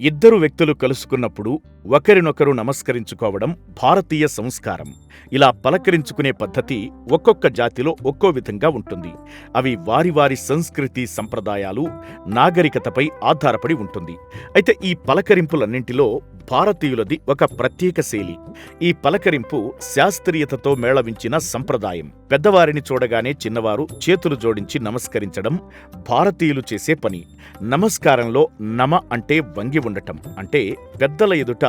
ఇద్దరు వ్యక్తులు కలుసుకున్నప్పుడు ఒకరినొకరు నమస్కరించుకోవడం భారతీయ సంస్కారం. ఇలా పలకరించుకునే పద్ధతి ఒక్కొక్క జాతిలో ఒక్కో విధంగా ఉంటుంది. అవి వారి వారి సంస్కృతి సంప్రదాయాలు నాగరికతపై ఆధారపడి ఉంటుంది. అయితే ఈ పలకరింపులన్నింటిలో భారతీయులది ఒక ప్రత్యేక శైలి. ఈ పలకరింపు శాస్త్రీయతతో మేళవించిన సంప్రదాయం. పెద్దవారిని చూడగానే చిన్నవారు చేతులు జోడించి నమస్కరించడం భారతీయులు చేసే పని. నమస్కారంలో నమ అంటే వంగి ఉండటం అంటే పెద్దల ఎదుట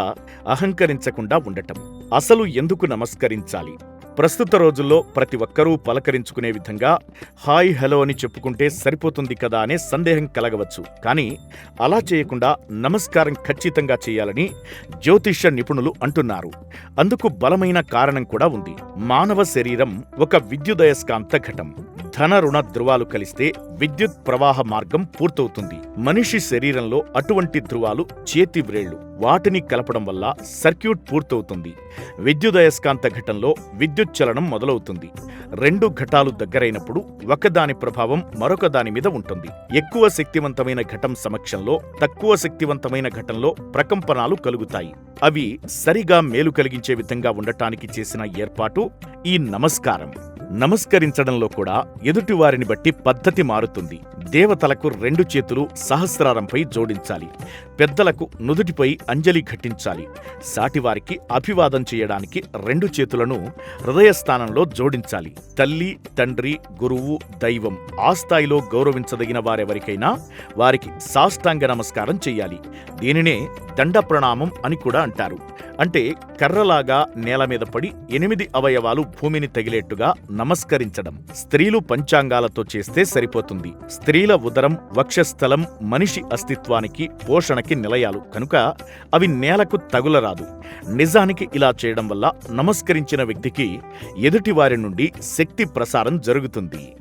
అహంకరించకుండా ఉండటం. అసలు ఎందుకు నమస్కరించాలి? ప్రస్తుత రోజుల్లో ప్రతి ఒక్కరూ పలకరించుకునే విధంగా హాయ్ హలో అని చెప్పుకుంటే సరిపోతుంది కదా అనే సందేహం కలగవచ్చు. కానీ అలా చేయకుండా నమస్కారం ఖచ్చితంగా చేయాలని జ్యోతిష్య నిపుణులు అంటున్నారు. అందుకు బలమైన కారణం కూడా ఉంది. మానవ శరీరం ఒక విద్యుదయస్కాంత ఘటం. ధన రుణ ధృవాలు కలిస్తే విద్యుత్ ప్రవాహ మార్గం పూర్తవుతుంది. మనిషి శరీరంలో అటువంటి ధృవాలు చేతి వ్రేళ్ళు వాటిని కలపడం వల్ల సర్క్యూట్ పూర్తవుతుంది. విద్యుదయస్కాంత ఘటంలో విద్యుత్ చలనం మొదలవుతుంది. రెండు ఘటాలు దగ్గరైనప్పుడు ఒకదాని ప్రభావం మరొక దాని మీద ఉంటుంది. ఎక్కువ శక్తివంతమైన ఘటం సమక్షంలో తక్కువ శక్తివంతమైన ఘటంలో ప్రకంపనాలు కలుగుతాయి. అవి సరిగా మేలు కలిగించే విధంగా ఉండటానికి చేసిన ఏర్పాటు ఈ నమస్కారం. నమస్కరించడంలో కూడా ఎదుటివారిని బట్టి పద్ధతి మారుతుంది. దేవతలకు రెండు చేతులు సహస్రారంపై జోడించాలి. పెద్దలకు నుదుటిపై అంజలి ఘటించాలి. సాటివారికి అభివాదం చేయడానికి రెండు చేతులను హృదయస్థానంలో జోడించాలి. తల్లి తండ్రి గురువు దైవం ఆ స్థాయిలో గౌరవించదగిన వారెవరికైనా వారికి సాష్టాంగ నమస్కారం చెయ్యాలి దీనినే దండ ప్రణామం అని కూడా అంటారు. అంటే కర్రలాగా నేల మీద పడి ఎనిమిది అవయవాలు భూమిని తగిలేట్టుగా నమస్కరించడం. స్త్రీలు పంచాంగాలతో చేస్తే సరిపోతుంది. స్త్రీల ఉదరం వక్షస్థలం మనిషి అస్తిత్వానికి పోషణకి నిలయాలు. కనుక అవి నేలకు తగులరాదు. నిజానికి ఇలా చేయడం వల్ల నమస్కరించిన వ్యక్తికి ఎదుటివారి నుండి శక్తి ప్రసారం జరుగుతుంది.